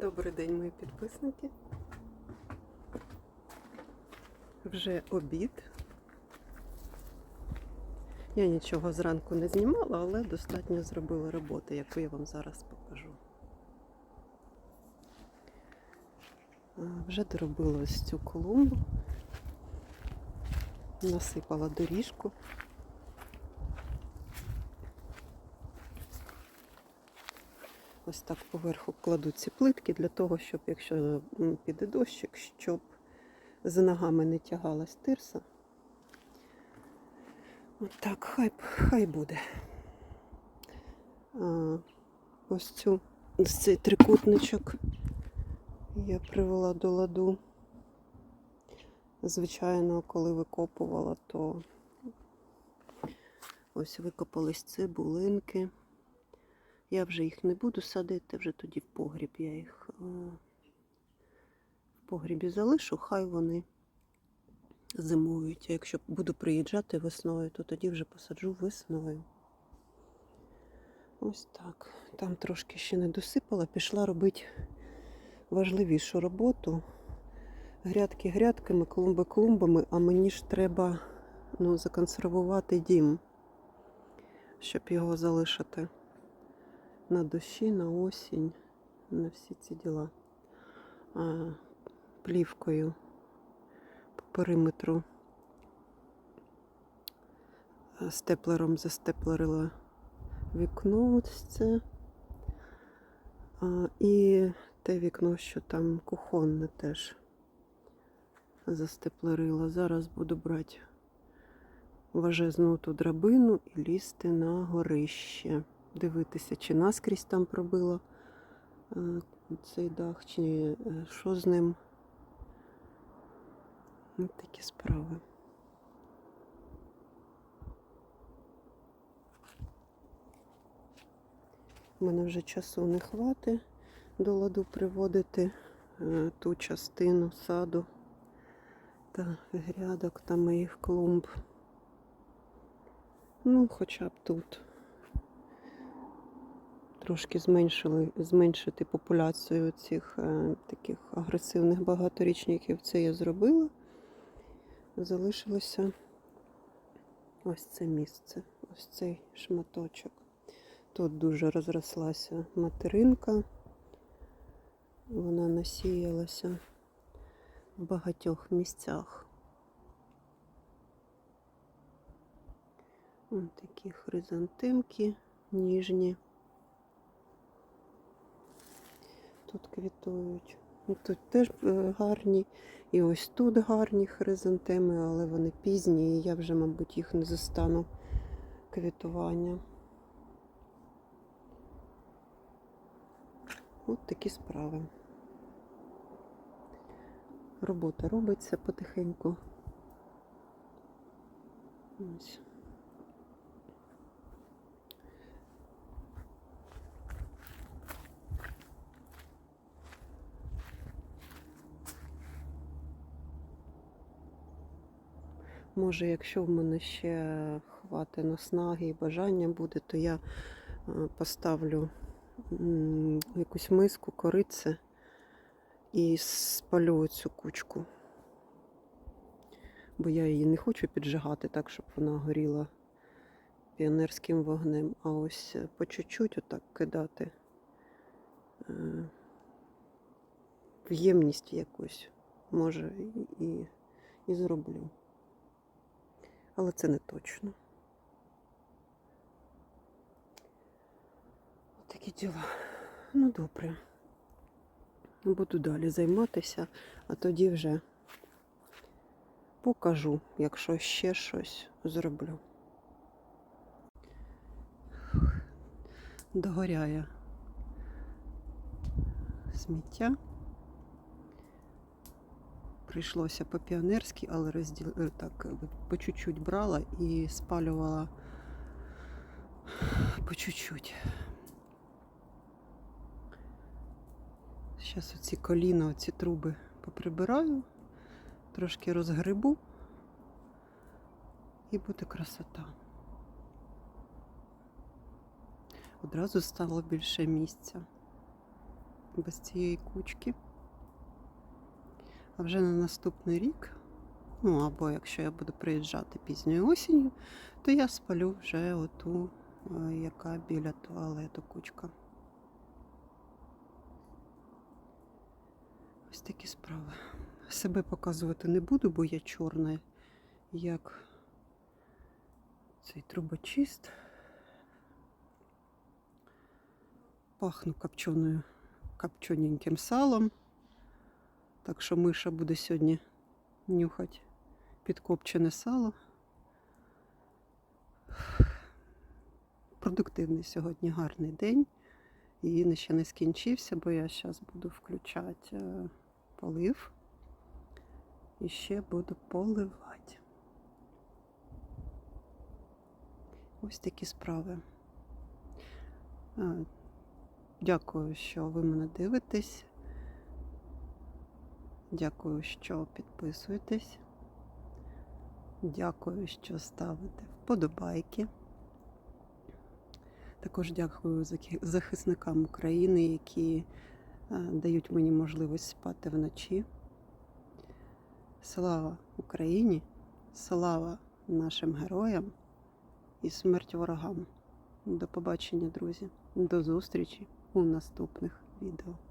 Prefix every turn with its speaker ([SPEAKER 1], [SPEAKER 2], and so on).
[SPEAKER 1] Добрий день, мої підписники. Вже обід. Я нічого зранку не знімала, але достатньо зробила роботи, яку я вам зараз покажу. Вже доробила ось цю колумбу, насипала доріжку. Ось так поверху кладу ці плитки для того, щоб якщо піде дощик, щоб за ногами не тягалась тирса. От так, хай, хай буде. А, ось цю ось цей трикутничок я привела до ладу. Звичайно, коли викопувала, то ось викопались цибулинки. Я вже їх не буду садити, вже тоді в погріб я їх е, в погрібі залишу, хай вони зимують. А якщо буду приїжджати весною, то тоді вже посаджу весною. Ось так. Там трошки ще не досипала, пішла робити важливішу роботу. Грядки грядками, клумби клумбами, а мені ж треба ну, законсервувати дім, щоб його залишити на дощі, на осінь, на всі ці діла. А, плівкою по периметру степлером застеплерила вікно ось це. А, і те вікно, що там кухонне теж застеплерила. Зараз буду брати важезну ту драбину і лізти на горище дивитися, чи наскрізь там пробило е, цей дах, чи е, що з ним. Ось такі справи. У мене вже часу не хватить до ладу приводити е, ту частину саду та грядок та моїх клумб. Ну, хоча б тут трошки зменшили, зменшити популяцію цих е, таких агресивних багаторічників. Це я зробила. Залишилося ось це місце, ось цей шматочок. Тут дуже розрослася материнка. Вона насіялася в багатьох місцях. Ось такі хризантемки ніжні. Тут квітують. Тут теж е, гарні. І ось тут гарні хризантеми, але вони пізні, і я вже, мабуть, їх не застану квітування. От такі справи. Робота робиться потихеньку. Ось. Може, якщо в мене ще хвати наснаги і бажання буде, то я е, поставлю якусь миску кориці і спалю цю кучку. Бо я її не хочу піджигати так, щоб вона горіла піонерським вогнем, а ось по чуть-чуть отак кидати е, в ємність якусь, може, і, і зроблю. Але це не точно. Такі діла. Ну, добре. Буду далі займатися, а тоді вже покажу, якщо ще щось зроблю. Догоряє сміття. Прийшлося по-піонерськи, але розділ... е, так, е, по чуть-чуть брала і спалювала по чуть-чуть. Зараз оці коліна, оці труби поприбираю, трошки розгребу і буде красота. Одразу стало більше місця. без цієї кучки. А вже на наступний рік, ну або якщо я буду приїжджати пізньою осінню, то я спалю вже оту, е, яка біля туалету кучка. Ось такі справи. Себе показувати не буду, бо я чорна, як цей трубочист. Пахну копченою, копчененьким салом. Так що миша буде сьогодні нюхати підкопчене сало. Продуктивний сьогодні гарний день. І ще не скінчився, бо я зараз буду включати е, полив. І ще буду поливати. Ось такі справи. Е, Дякую, що ви мене дивитесь. Дякую, що підписуєтесь. Дякую, що ставите вподобайки. Також дякую захисникам України, які е, дають мені можливість спати вночі. Слава Україні! Слава нашим героям і смерть ворогам! До побачення, друзі! До зустрічі у наступних відео.